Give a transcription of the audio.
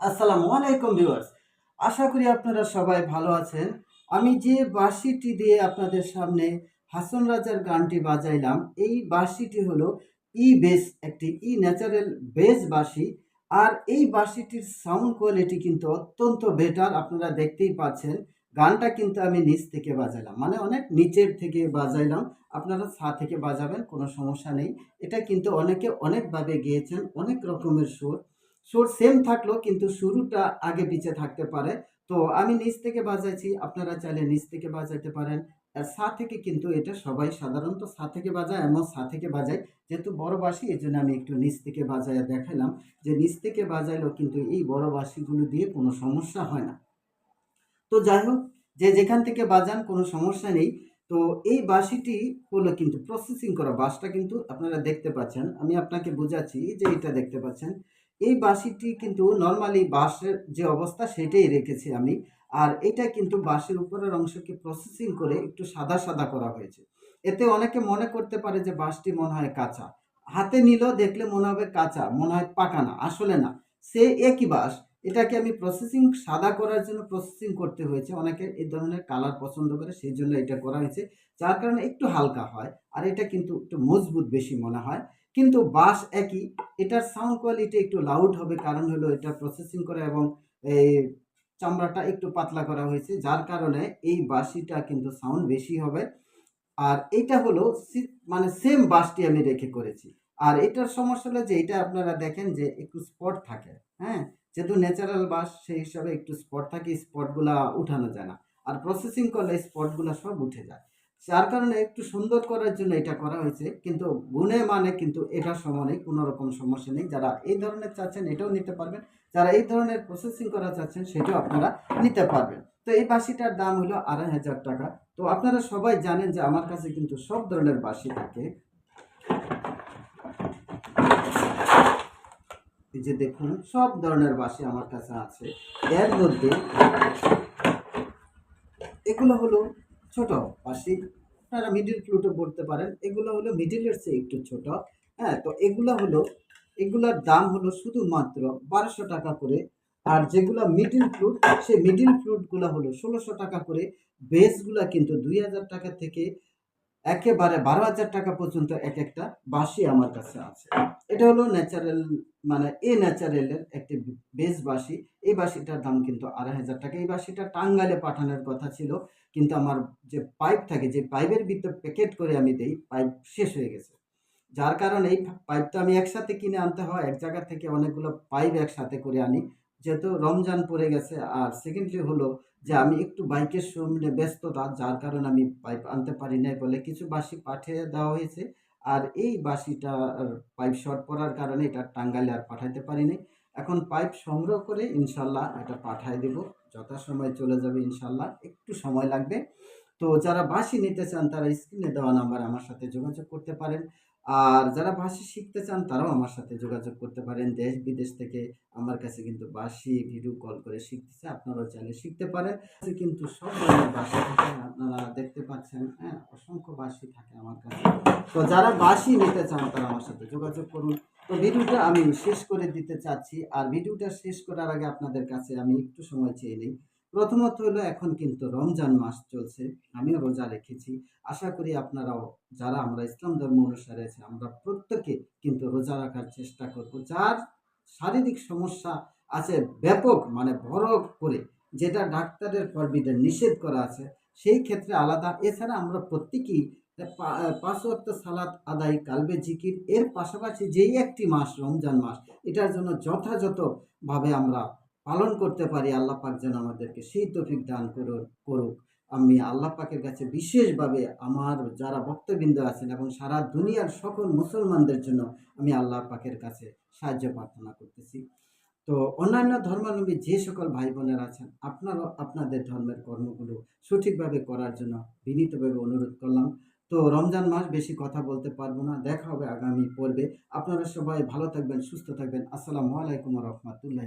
আসসালামু আলাইকুম ভিউয়ার্স আশা করি আপনারা সবাই ভালো আছেন। আমি যে বাঁশিটি দিয়ে আপনাদের সামনে হাসন রাজার গানটি বাজাইলাম, এই বাঁশিটি হলো ই বেস, একটি ই ন্যাচারাল বেস বাঁশি। আর এই বাঁশিটির সাউন্ড কোয়ালিটি কিন্তু অত্যন্ত বেটার, আপনারা দেখতেই পাচ্ছেন। গানটা কিন্তু আমি নিচ থেকে বাজাইলাম মানে অনেক নিচের থেকে বাজাইলাম। আপনারা সা থেকে বাজাবেন, কোনো সমস্যা নেই। এটা কিন্তু অনেকে অনেকভাবে গেয়েছেন, অনেক রকমের সুর। সুর সেম থাকল, কিন্তু শুরুটা আগে পিছে থাকতে পারে। তো আমি নিচ থেকে বাজাইছি, আপনারা চাইলে নিচ থেকে বাজাইতে পারেন। আর সা থেকে কিন্তু এটা সবাই সাধারণত সা থেকে বাজায়, এমন সা থেকে বাজায়। যেহেতু বড় এই জন্য আমি একটু নিচ থেকে বাজায় দেখালাম যে নিচ থেকে বাজাইলেও কিন্তু এই বড় বাঁশিগুলো দিয়ে কোনো সমস্যা হয় না। তো যাই হোক, যে যেখান থেকে বাজান কোনো সমস্যা নেই। তো এই বাঁশিটি হলো কিন্তু প্রসেসিং করা বাঁশটা কিন্তু আপনারা দেখতে পাচ্ছেন। আমি আপনাকে বোঝাচ্ছি যে এটা দেখতে পাচ্ছেন। এই বাঁশিটি কিন্তু নর্মালি বাঁশের যে অবস্থা সেটাই রেখেছি আমি। আর এটা কিন্তু বাঁশের উপরের অংশকে প্রসেসিং করে একটু সাদা সাদা করা হয়েছে। এতে অনেকে মনে করতে পারে যে বাঁশটি মনে হয় কাঁচা। হাতে নিল দেখলে মনে হবে কাঁচা, মনে হয় পাকা না, আসলে না। সে একই বাঁশ এটাকে আমি প্রসেসিং সাদা করার জন্য প্রসেসিং করতে হয়েছে। অনেকে এই ধরনের কালার পছন্দ করে, সেই জন্য এটা করা হয়েছে। যার কারণে একটু হালকা হয়, আর এটা কিন্তু একটু মজবুত বেশি মনে হয়। কিন্তু বাস একই, এটার সাউন্ড কোয়ালিটি একটু লাউড হবে, কারণ হলো এটা প্রসেসিং করা এবং এই চামড়াটা একটু পাতলা করা হয়েছে। যার কারণে এই বাঁশিটা কিন্তু সাউন্ড বেশি হবে। আর এটা হলো মানে সেম বাসটি আমি রেখে করেছি। আর এটার সমস্যা হলো যে, এটা আপনারা দেখেন যে একটু স্পট থাকে হ্যাঁ? যেহেতু ন্যাচারাল বাস, সেই হিসাবে একটু স্পট থাকে স্পটগুলা উঠানো যায় না। আর প্রসেসিং করলে স্পটগুলো সব উঠে যায়। যার কারণে একটু সুন্দর করার জন্য এটা করা হয়েছে, কিন্তু গুণে মানে কিন্তু এটার সমানে কোনো রকম সমস্যা নেই। যারা এই ধরনের চাচ্ছেন, এটাও নিতে পারবেন। যারা এই ধরনের প্রসেসিং করা চাচ্ছেন, সেটাও আপনারা নিতে পারবেন। তো এই বাঁশিটার দাম হলো আড়াই হাজার টাকা। তো আপনারা সবাই জানেন যে আমার কাছে কিন্তু সব ধরনের বাঁশি থাকে। এই যে দেখুন, সব ধরনের বাঁশি আমার কাছে আছে। এর মধ্যে এগুলো হলো ছোট বাঁশি। আপনারা মিডিল ফ্লুটও বলতে পারেন। এগুলো হলো মিডিলের চেয়ে একটু ছোট। হ্যাঁ তো এগুলো হলো, এগুলোর দাম হলো শুধুমাত্র বারোশো টাকা করে। আর যেগুলো মিডিল ফ্লুট সেই মিডিল ফ্লুটগুলো হলো ষোলোশো টাকা করে। বেসগুলো কিন্তু দুই হাজার টাকা থেকে একেবারে বারো হাজার টাকা পর্যন্ত এক একটা বাঁশি আমার কাছে আছে। এটা হলো ন্যাচারাল মানে এ ন্যাচারালের একটি বেস বাঁশি। এই বাঁশিটার দাম কিন্তু আড়াই হাজার টাকা। এই বাঁশিটা টাঙ্গাইলে পাঠানোর কথা ছিল, কিন্তু আমার যে পাইপ থাকে, যে পাইপের ভিতর প্যাকেট করে আমি দেই পাইপ শেষ হয়ে গেছে। যার কারণে এই পাইপটা আমি একসাথে কিনে আনতে হয়, এক জায়গা থেকে অনেকগুলো পাইপ একসাথে করে আনি। যেহেতু রমজান পড়ে গেছে, আর সেকেন্ডলি হলো যে আমি একটু বাইকের সামনে ব্যস্ততা যার কারণে আমি পাইপ আনতে পারি নাই বলে কিছু বাঁশি পাঠিয়ে দেওয়া হয়েছে। আর এই বাঁশিটা পাইপ শর্ট পড়ার কারণে এটা টাঙ্গাইলে আর পাঠাইতে পারিনি এখন পাইপ সংগ্রহ করে ইনশাল্লাহ এটা পাঠাই দেব। যথাসময়ে চলে যাবে ইনশাল্লাহ, একটু সময় লাগবে। তো যারা বাঁশি নিতে চান, তারা স্ক্রিনে দেওয়া নাম্বার আমার সাথে যোগাযোগ করতে পারেন। আর যারা বাঁশি শিখতে চান, তারাও আমার সাথে যোগাযোগ করতে পারেন। দেশ বিদেশ থেকে আমার কাছে কিন্তু বাঁশি ভিডিও কল করে শিখতেছে। আপনারাও চাইলে শিখতে পারেন। কিন্তু সব ধরনের বাঁশি থাকে, আপনারা দেখতে পাচ্ছেন হ্যাঁ অসংখ্য বাঁশি থাকে আমার কাছে। তো যারা বাঁশি নিতে চান, তারা আমার সাথে যোগাযোগ করুন। তো ভিডিওটা আমি শেষ করে দিতে চাচ্ছি। আর ভিডিওটা শেষ করার আগে আপনাদের কাছে আমি একটু সময় চেয়ে নিই। প্রথমত হলো এখন কিন্তু রমজান মাস চলছে। আমিও রোজা রেখেছি। আশা করি আপনারাও যারা আমরা ইসলাম ধর্ম অনুসারে আছি, আমরা প্রত্যেকে কিন্তু রোজা রাখার চেষ্টা করব। যার শারীরিক সমস্যা আছে ব্যাপক মানে বড় করে যেটা ডাক্তারের ফরবিডে নিষেধ করা আছে, সেই ক্ষেত্রে আলাদা। এছাড়া আমরা প্রত্যেকেই পাঁচ ওয়াক্ত সালাত আদায়, কালবে জিকির, এর পাশাপাশি যেই একটি মাস রমজান মাস, এটার জন্য যথাযথভাবে আমরা পালন করতে পারি, আল্লাহ পাক যেন আমাদেরকে সেই তফিক দান করুন করুক। আমি আল্লাহ পাকের কাছে বিশেষভাবে আমার যারা ভক্তবৃন্দ আছেন এবং সারা দুনিয়ার সকল মুসলমানদের জন্য আমি আল্লাহ পাকের কাছে সাহায্য প্রার্থনা করতেছি। তো অন্যান্য ধর্মাবলম্বী যে সকল ভাই বোনেরা আছেন, আপনারাও আপনাদের ধর্মের কর্মগুলো সঠিকভাবে করার জন্য বিনীতভাবে অনুরোধ করলাম। তো রমজান মাস বেশি কথা বলতে পারব না, দেখা হবে আগামী পর্বে। আপনারা সবাই ভালো থাকবেন, সুস্থ থাকবেন। আসসালামু আলাইকুম রহমতুল্লাহ